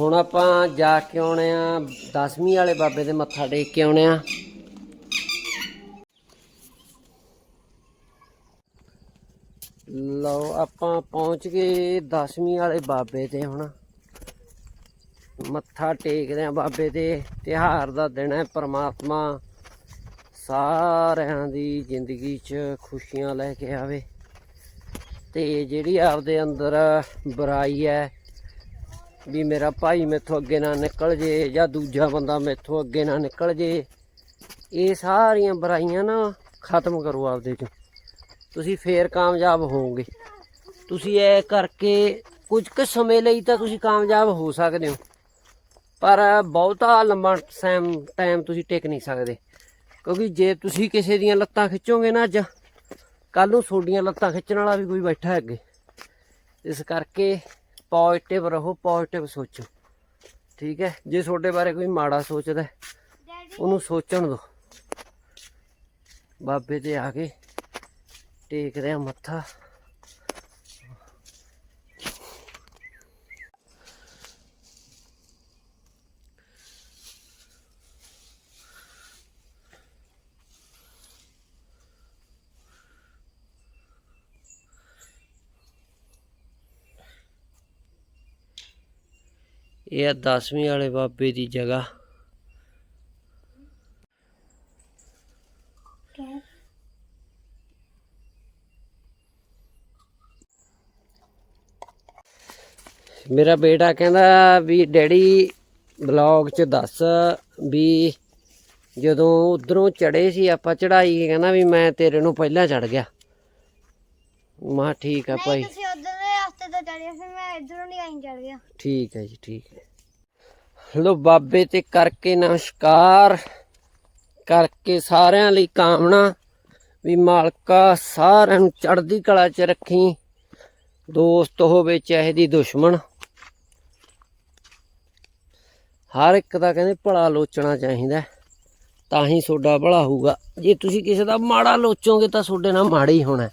ਹੁਣ ਆਪਾਂ ਜਾ ਕੇ ਆਉਣੇ ਆ 10ਵੀਂ ਵਾਲੇ ਬਾਬੇ ਦੇ ਮੱਥਾ ਟੇਕ ਕੇ ਆਉਣੇ ਆ। ਲਓ, ਆਪਾਂ ਪਹੁੰਚ ਗਏ 10ਵੀਂ ਵਾਲੇ ਬਾਬੇ ਤੇ ਹੁਣ। ਮੱਥਾ ਟੇਕਦੇ ਆ ਬਾਬੇ ਦੇ ਤਿਹਾਰ ਦਾ ਦਿਨ ਹੈ, ਪਰਮਾਤਮਾ ਸਾਰਿਆਂ ਦੀ ਜ਼ਿੰਦਗੀ 'ਚ ਖੁਸ਼ੀਆਂ ਲੈ ਕੇ ਆਵੇ। ਤੇ ਜਿਹੜੀ ਆਪਦੇ ਅੰਦਰ ਬੁਰਾਈ ਹੈ ਵੀ ਮੇਰਾ ਭਾਈ ਮੇਥੋਂ ਅੱਗੇ ਨਾ ਨਿਕਲ ਜੇ ਜਾਂ ਦੂਜਾ ਬੰਦਾ ਮੇਥੋਂ ਅੱਗੇ ਨਾ ਨਿਕਲ ਜੇ। ਇਹ ਸਾਰੀਆਂ ਬੁਰਾਈਆਂ ਨਾ ਖਤਮ ਕਰੋ ਆਪਦੇ ਚੋਂ। ਤੁਸੀਂ ਫੇਰ ਕਾਮਯਾਬ ਹੋਵੋਗੇ। ਤੁਸੀਂ ਇਹ ਕਰਕੇ ਕੁਝ ਕੁ ਸਮੇਂ ਲਈ ਤਾਂ ਤੁਸੀਂ ਕਾਮਯਾਬ ਹੋ ਸਕਦੇ ਹੋ। ਪਰ ਬਹੁਤਾ ਲੰਬਾ ਟਾਈਮ ਟਾਈਮ ਤੁਸੀਂ ਟਿਕ ਨਹੀਂ ਸਕਦੇ। ਕਿਉਂਕਿ ਜੇ ਤੁਸੀਂ ਕਿਸੇ ਦੀਆਂ ਲੱਤਾਂ ਖਿੱਚੋਗੇ ਨਾ ਅੱਜ ਕੱਲ ਨੂੰ ਤੁਹਾਡੀਆਂ ਲੱਤਾਂ ਖਿੱਚਣ ਵਾਲਾ ਵੀ ਕੋਈ ਬੈਠਾ ਹੈ ਅੱਗੇ। ਇਸ ਕਰਕੇ ਪੋਜ਼ਿਟਿਵ ਰਹੋ ਪੋਜ਼ਿਟਿਵ ਸੋਚੋ। ਠੀਕ ਹੈ? ਜੇ ਤੁਹਾਡੇ ਬਾਰੇ ਕੋਈ ਮਾੜਾ ਸੋਚਦਾ ਉਹਨੂੰ ਸੋਚਣ ਦਿਓ। ਬਾਬੇ ਤੇ ਆ ਕੇ ਟੇਕਦੇ ਆ ਮੱਥਾ। ਇਹ ਆ 10ਵੀਂ ਵਾਲੇ ਬਾਬੇ ਦੀ ਜਗ੍ਹਾ। ਮੇਰਾ ਬੇਟਾ ਕਹਿੰਦਾ ਵੀ ਡੈਡੀ ਬਲੌਗ 'ਚ ਦੱਸ ਵੀ ਜਦੋਂ ਉਧਰੋਂ ਚੜੇ ਸੀ ਆਪਾਂ ਚੜਾਈ ਕਹਿੰਦਾ ਵੀ ਮੈਂ ਤੇਰੇ ਨੂੰ ਪਹਿਲਾਂ ਚੜ ਗਿਆ। ਮਾ ਠੀਕ ਆ ਭਾਈ। ਤੁਸੀਂ ਉਧਰ ਦੇ ਰਸਤੇ ਤੋਂ ਚੜੇ ਫਿਰ ਮੈਂ ਇਧਰੋਂ ਨਹੀਂ ਆਈ ਚੜ ਗਿਆ। ਠੀਕ ਹੈ ਜੀ ਠੀਕ ਹੈ ਲੋ ਬਾਬੇ ਤੇ ਕਰਕੇ ਨਮਸਕਾਰ, ਕਰਕੇ ਸਾਰਿਆਂ ਲਈ ਕਾਮਨਾ ਵੀ ਮਾਲਕਾ ਸਾਰਿਆਂ ਨੂੰ ਚੜ੍ਹਦੀ ਕਲਾ 'ਚ ਰੱਖੀ, ਦੋਸਤ ਹੋਵੇ ਚਾਹੇ ਦੀ ਦੁਸ਼ਮਣ। ਹਰ ਇੱਕ ਦਾ ਕਹਿੰਦੇ ਭਲਾ ਲੋਚਣਾ ਚਾਹੀਦਾ, ਤਾਂ ਹੀ ਤੁਹਾਡਾ ਭਲਾ ਹੋਊਗਾ। ਜੇ ਤੁਸੀਂ ਕਿਸੇ ਦਾ ਮਾੜਾ ਲੋਚੋਗੇ ਤਾਂ ਤੁਹਾਡੇ ਨਾਲ ਮਾੜਾ ਹੀ ਹੋਣਾ।